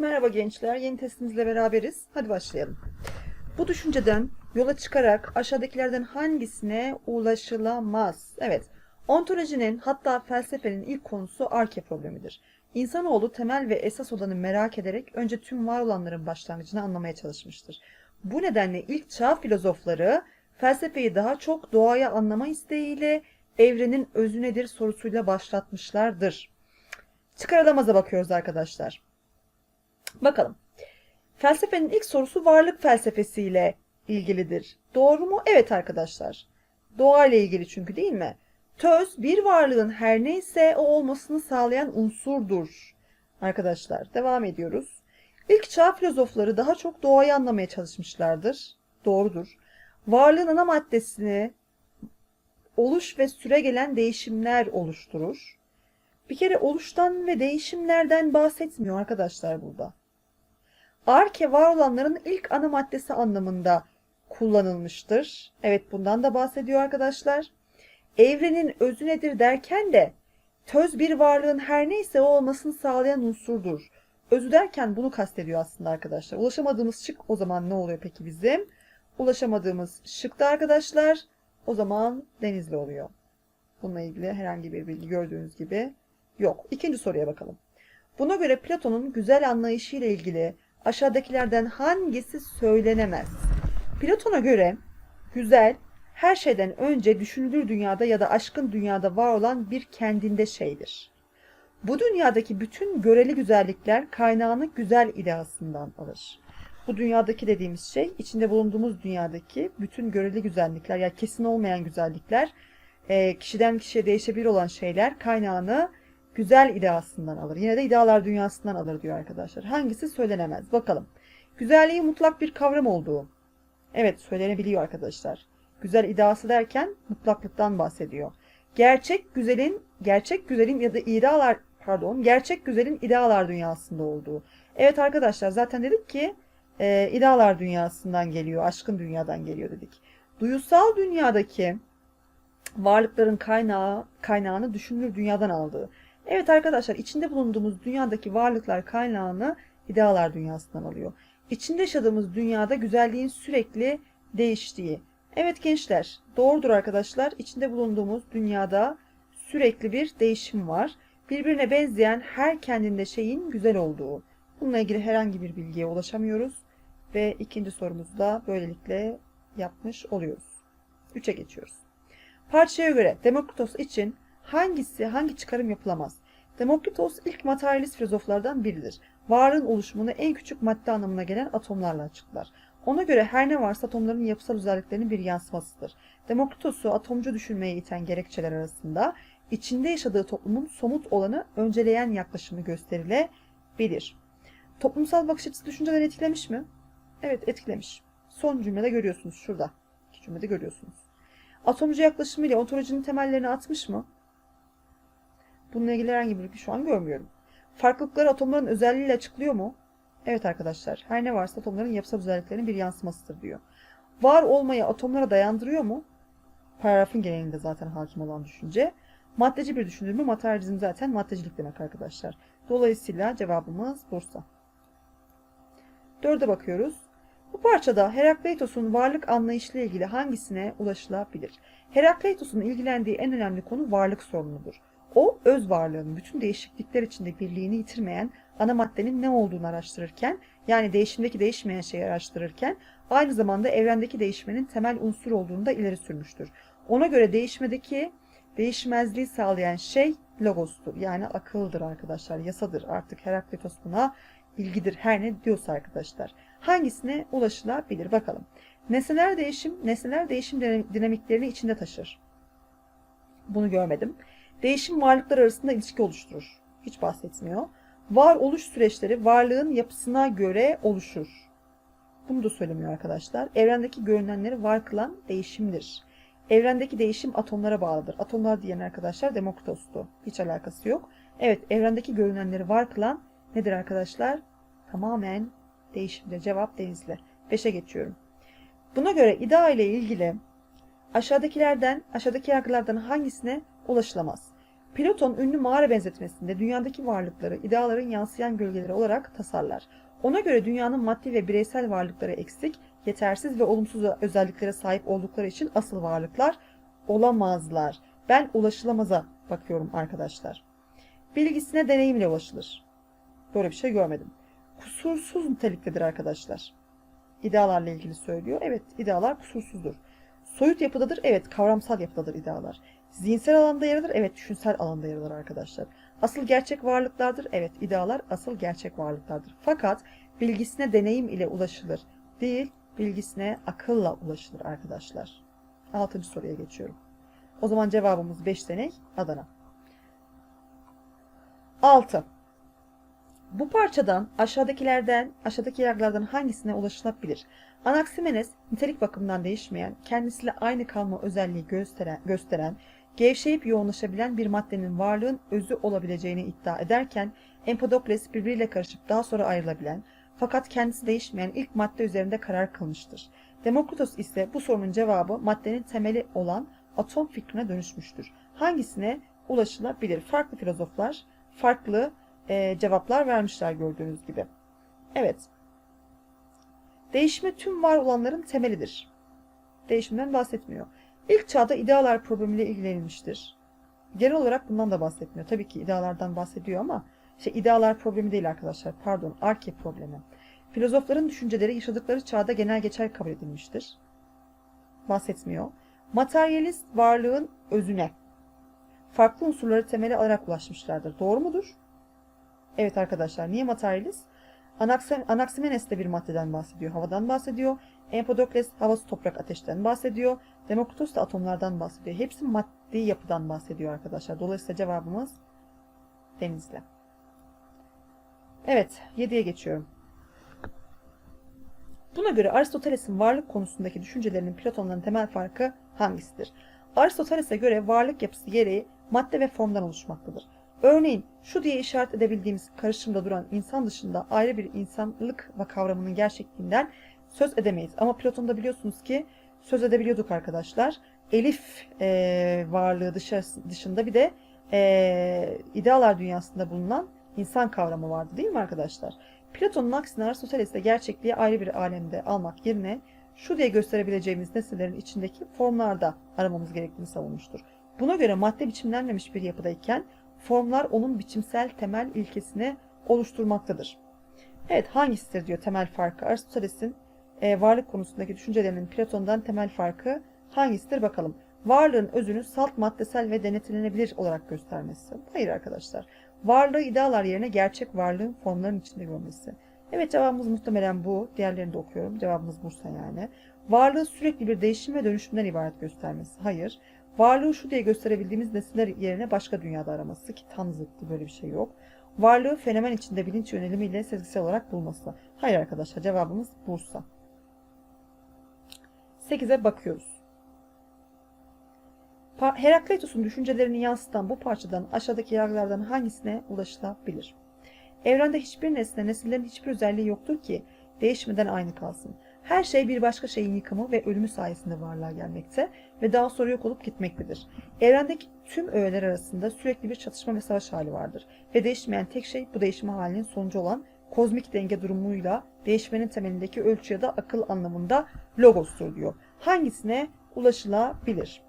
Merhaba gençler, yeni testimizle beraberiz. Hadi başlayalım. Bu düşünceden yola çıkarak aşağıdakilerden hangisine ulaşılamaz? Evet, ontolojinin hatta felsefenin ilk konusu arke problemidir. İnsanoğlu temel ve esas olanı merak ederek önce tüm var olanların başlangıcını anlamaya çalışmıştır. Bu nedenle ilk çağ filozofları felsefeyi daha çok doğaya anlama isteğiyle evrenin özü nedir sorusuyla başlatmışlardır. Çıkarılamaza bakıyoruz arkadaşlar. Bakalım. Felsefenin ilk sorusu varlık felsefesiyle ilgilidir. Doğru mu? Evet arkadaşlar. Doğa ile ilgili çünkü değil mi? Töz bir varlığın her neyse o olmasını sağlayan unsurdur. Arkadaşlar devam ediyoruz. İlk çağ filozofları daha çok doğayı anlamaya çalışmışlardır. Doğrudur. Varlığın ana maddesini oluş ve süre gelen değişimler oluşturur. Bir kere oluştan ve değişimlerden bahsetmiyor arkadaşlar burada. Arke var olanların ilk ana maddesi anlamında kullanılmıştır. Evet bundan da bahsediyor arkadaşlar. Evrenin özü nedir derken de töz bir varlığın her neyse o olmasını sağlayan unsurdur. Özü derken bunu kastediyor aslında arkadaşlar. Ulaşamadığımız şık o zaman ne oluyor peki bizim? Ulaşamadığımız şıkta arkadaşlar o zaman denizli oluyor. Bununla ilgili herhangi bir bilgi gördüğünüz gibi yok. İkinci soruya bakalım. Buna göre Platon'un güzel anlayışı ile ilgili aşağıdakilerden hangisi söylenemez? Platon'a göre güzel her şeyden önce düşünülür dünyada ya da aşkın dünyada var olan bir kendinde şeydir. Bu dünyadaki bütün göreli güzellikler kaynağını güzel ideasından alır. Bu dünyadaki dediğimiz şey içinde bulunduğumuz dünyadaki bütün göreli güzellikler yani kesin olmayan güzellikler e, kişiden kişiye değişebilir olan şeyler kaynağını güzel ideasından alır. Yine de idealar dünyasından alır diyor arkadaşlar. Hangisi söylenemez? Bakalım. Güzelliği mutlak bir kavram olduğu. Evet söylenebiliyor arkadaşlar. Güzel ideası derken mutlaklıktan bahsediyor. Gerçek güzelin, gerçek güzelin ya da idealar pardon, gerçek güzelin idealar dünyasında olduğu. Evet arkadaşlar zaten dedik ki e, idealar dünyasından geliyor, aşkın dünyadan geliyor dedik. Duyusal dünyadaki varlıkların kaynağı kaynağını düşünülür dünyadan aldığı. Evet arkadaşlar içinde bulunduğumuz dünyadaki varlıklar kaynağını idealar dünyasından alıyor. İçinde yaşadığımız dünyada güzelliğin sürekli değiştiği. Evet gençler doğrudur arkadaşlar. İçinde bulunduğumuz dünyada sürekli bir değişim var. Birbirine benzeyen her kendinde şeyin güzel olduğu. Bununla ilgili herhangi bir bilgiye ulaşamıyoruz. Ve ikinci sorumuzu da böylelikle yapmış oluyoruz. 3'e geçiyoruz. Parçaya göre Demokritos için hangisi hangi çıkarım yapılamaz? Demokritos ilk materyalist filozoflardan biridir. Varlığın oluşumunu en küçük madde anlamına gelen atomlarla açıklar. Ona göre her ne varsa atomların yapısal özelliklerinin bir yansımasıdır. Demokritos'u atomcu düşünmeye iten gerekçeler arasında içinde yaşadığı toplumun somut olanı önceleyen yaklaşımı gösterilebilir. Toplumsal bakış açısı düşünceden etkilemiş mi? Evet etkilemiş. Son cümlede görüyorsunuz şurada. İki cümlede görüyorsunuz. Atomcu yaklaşımıyla ontolojinin temellerini atmış mı? Bununla ilgili herhangi bir şu an görmüyorum. Farklılıkları atomların özelliğiyle açıklıyor mu? Evet arkadaşlar, her ne varsa atomların yapısal özelliklerinin bir yansımasıdır diyor. Var olmayı atomlara dayandırıyor mu? Paragrafın genelinde zaten hakim olan düşünce. Maddeci bir düşünür mü? Materyalizm zaten maddecilik demek arkadaşlar. Dolayısıyla cevabımız Bursa. Dörde bakıyoruz. Bu parçada Herakleitos'un varlık anlayışıyla ilgili hangisine ulaşılabilir? Herakleitos'un ilgilendiği en önemli konu varlık sorunudur. O öz varlığın bütün değişiklikler içinde birliğini yitirmeyen ana maddenin ne olduğunu araştırırken yani değişimdeki değişmeyen şeyi araştırırken aynı zamanda evrendeki değişmenin temel unsur olduğunu da ileri sürmüştür. Ona göre değişmedeki değişmezliği sağlayan şey logostur. Yani akıldır arkadaşlar, yasadır. Artık Herakleitos buna ilgidir her ne diyorsa arkadaşlar. Hangisine ulaşılabilir bakalım. Nesneler değişim, nesneler değişim dinamiklerini içinde taşır. Bunu görmedim. Değişim varlıklar arasında ilişki oluşturur. Hiç bahsetmiyor. Var oluş süreçleri varlığın yapısına göre oluşur. Bunu da söylemiyor arkadaşlar. Evrendeki görünenleri var kılan değişimdir. Evrendeki değişim atomlara bağlıdır. Atomlar diyen arkadaşlar Demokritos'tu. Hiç alakası yok. Evet evrendeki görünenleri var kılan nedir arkadaşlar? Tamamen değişimdir. Cevap denizli. 5'e geçiyorum. Buna göre idea ile ilgili aşağıdakilerden, aşağıdaki yargılardan hangisine ulaşılamaz? Platon ünlü mağara benzetmesinde dünyadaki varlıkları ideaların yansıyan gölgeleri olarak tasarlar. Ona göre dünyanın maddi ve bireysel varlıkları eksik, yetersiz ve olumsuz özelliklere sahip oldukları için asıl varlıklar olamazlar. Ben ulaşılamaza bakıyorum arkadaşlar. Bilgisine deneyimle ulaşılır. Böyle bir şey görmedim. Kusursuz niteliktedir arkadaşlar. İdealarla ilgili söylüyor. Evet idealar kusursuzdur. Soyut yapıdadır. Evet kavramsal yapıdadır idealar. Zihinsel alanda yer alır. Evet düşünsel alanda yer alır arkadaşlar. Asıl gerçek varlıklardır. Evet idealar asıl gerçek varlıklardır. Fakat bilgisine deneyim ile ulaşılır. Değil bilgisine akılla ulaşılır arkadaşlar. Altıncı soruya geçiyorum. O zaman cevabımız 5 senek Adana. 6. Bu parçadan aşağıdakilerden aşağıdaki yargılardan hangisine ulaşılabilir? Anaximenes nitelik bakımından değişmeyen, kendisiyle aynı kalma özelliği gösteren, gösteren gevşeyip yoğunlaşabilen bir maddenin varlığın özü olabileceğini iddia ederken Empedokles birbiriyle karışıp daha sonra ayrılabilen fakat kendisi değişmeyen ilk madde üzerinde karar kılmıştır. Demokritos ise bu sorunun cevabı maddenin temeli olan atom fikrine dönüşmüştür. Hangisine ulaşılabilir? Farklı filozoflar farklı e, cevaplar vermişler gördüğünüz gibi. Evet. Değişme tüm var olanların temelidir. Değişimden bahsetmiyor. İlk çağda idealar problemiyle ilgilenilmiştir. Genel olarak bundan da bahsetmiyor. Tabii ki idealardan bahsediyor ama şey idealar problemi değil arkadaşlar. Pardon, arke problemi. Filozofların düşünceleri yaşadıkları çağda genel geçer kabul edilmiştir. Bahsetmiyor. Materyalist varlığın özüne farklı unsurları temeli alarak ulaşmışlardır. Doğru mudur? Evet arkadaşlar. Niye materyalist? Anaximenes de bir maddeden bahsediyor. Havadan bahsediyor. Empedokles havası, toprak, ateşten bahsediyor. Demokritos da atomlardan bahsediyor. Hepsi maddi yapıdan bahsediyor arkadaşlar. Dolayısıyla cevabımız denizli. Evet. 7'ye geçiyorum. Buna göre Aristoteles'in varlık konusundaki düşüncelerinin Platon'dan temel farkı hangisidir? Aristoteles'e göre varlık yapısı gereği madde ve formdan oluşmaktadır. Örneğin şu diye işaret edebildiğimiz karışımda duran insan dışında ayrı bir insanlık ve kavramının gerçekliğinden söz edemeyiz. Ama Platon'da biliyorsunuz ki söz edebiliyorduk arkadaşlar. Elif e, varlığı dışında bir de e, idealar dünyasında bulunan insan kavramı vardı değil mi arkadaşlar? Platon'un aksine Aristoteles'te gerçekliği ayrı bir alemde almak yerine şu diye gösterebileceğimiz nesnelerin içindeki formlarda aramamız gerektiğini savunmuştur. Buna göre madde biçimlenmemiş bir yapıdayken formlar onun biçimsel temel ilkesini oluşturmaktadır. Evet hangisidir diyor temel farkı? Aristoteles'in e, varlık konusundaki düşüncelerinin Platon'dan temel farkı hangisidir bakalım. Varlığın özünü salt maddesel ve denetlenebilir olarak göstermesi. Hayır arkadaşlar. Varlığı idealar yerine gerçek varlığın formların içinde görmesi. Evet cevabımız muhtemelen bu. Diğerlerini de okuyorum. Cevabımız Bursa yani. Varlığı sürekli bir değişim ve dönüşümden ibaret göstermesi. Hayır. Varlığı şu diye gösterebildiğimiz nesneler yerine başka dünyada araması ki tam zıttı böyle bir şey yok. Varlığı fenomen içinde bilinç yönelimiyle sezgisel olarak bulması. Hayır arkadaşlar cevabımız Bursa. 8'e bakıyoruz. Herakleitos'un düşüncelerini yansıtan bu parçadan aşağıdaki yargılardan hangisine ulaşılabilir? Evrende hiçbir nesne, nesillerin hiçbir özelliği yoktur ki değişmeden aynı kalsın. Her şey bir başka şeyin yıkımı ve ölümü sayesinde varlığa gelmekte ve daha sonra yok olup gitmektedir. Evrendeki tüm öğeler arasında sürekli bir çatışma ve savaş hali vardır. Ve değişmeyen tek şey bu değişme halinin sonucu olan kozmik denge durumuyla değişmenin temelindeki ölçü ya da akıl anlamında logostur diyor. Hangisine ulaşılabilir?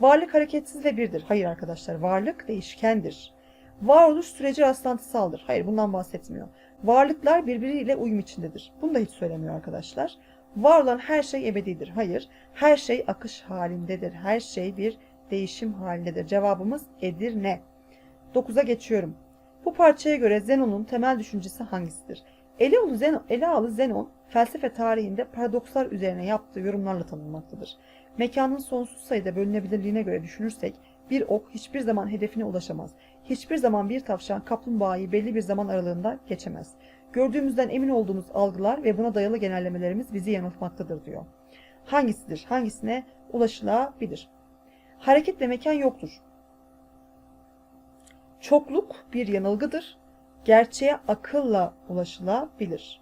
Varlık hareketsiz ve birdir. Hayır arkadaşlar varlık değişkendir. Varoluş süreci rastlantısaldır. Hayır bundan bahsetmiyor. Varlıklar birbiriyle uyum içindedir. Bunu da hiç söylemiyor arkadaşlar. Var olan her şey ebedidir. Hayır. Her şey akış halindedir. Her şey bir değişim halindedir. Cevabımız Edirne. 9'a geçiyorum. Bu parçaya göre Zenon'un temel düşüncesi hangisidir? Elealı Zenon, Elealı Zenon felsefe tarihinde paradokslar üzerine yaptığı yorumlarla tanınmaktadır. Mekanın sonsuz sayıda bölünebilirliğine göre düşünürsek bir ok hiçbir zaman hedefine ulaşamaz. Hiçbir zaman bir tavşan kaplumbağayı belli bir zaman aralığında geçemez. Gördüğümüzden emin olduğumuz algılar ve buna dayalı genellemelerimiz bizi yanıltmaktadır diyor. Hangisidir? Hangisine ulaşılabilir? Hareket ve mekan yoktur. Çokluk bir yanılgıdır. Gerçeğe akılla ulaşılabilir.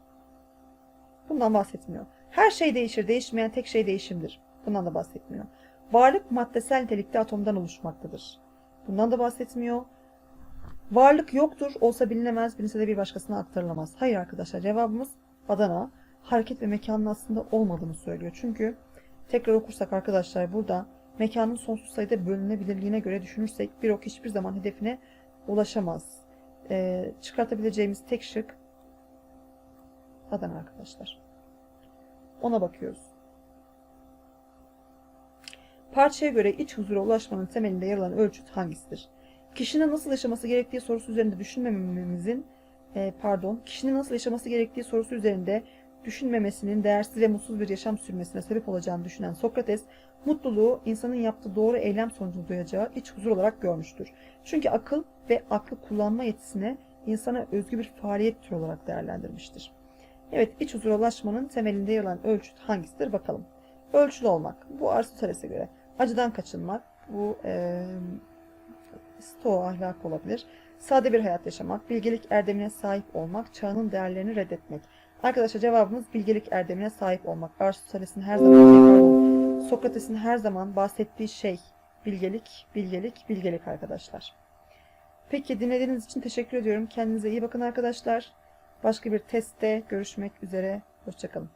Bundan bahsetmiyor. Her şey değişir, değişmeyen tek şey değişimdir. Bundan da bahsetmiyor. Varlık maddesel nitelikte atomdan oluşmaktadır. Bundan da bahsetmiyor. Varlık yoktur, olsa bilinemez, bilinse de bir başkasına aktarılamaz. Hayır arkadaşlar, cevabımız Adana. Hareket ve mekanın aslında olmadığını söylüyor. Çünkü tekrar okursak arkadaşlar burada mekanın sonsuz sayıda bölünebilirliğine göre düşünürsek bir ok hiçbir zaman hedefine ulaşamaz. Ee, çıkartabileceğimiz tek şık Adana arkadaşlar. Ona bakıyoruz. Parçaya göre iç huzura ulaşmanın temelinde yer alan ölçüt hangisidir? Kişinin nasıl yaşaması gerektiği sorusu üzerinde düşünmememizin e, pardon, kişinin nasıl yaşaması gerektiği sorusu üzerinde düşünmemesinin değersiz ve mutsuz bir yaşam sürmesine sebep olacağını düşünen Sokrates, mutluluğu insanın yaptığı doğru eylem sonucunda duyacağı iç huzur olarak görmüştür. Çünkü akıl ve aklı kullanma yetisine insana özgü bir faaliyet türü olarak değerlendirmiştir. Evet, iç huzura ulaşmanın temelinde yer alan ölçüt hangisidir bakalım. Ölçülü olmak, bu Aristoteles'e göre. Acıdan kaçınmak, bu e, Stoa ahlakı olabilir. Sade bir hayat yaşamak, bilgelik erdemine sahip olmak, çağının değerlerini reddetmek. Arkadaşlar cevabımız bilgelik erdemine sahip olmak. Aristoteles'in her zaman, Sokrates'in her zaman bahsettiği şey bilgelik, bilgelik, bilgelik arkadaşlar. Peki dinlediğiniz için teşekkür ediyorum. Kendinize iyi bakın arkadaşlar. Başka bir testte görüşmek üzere. Hoşçakalın.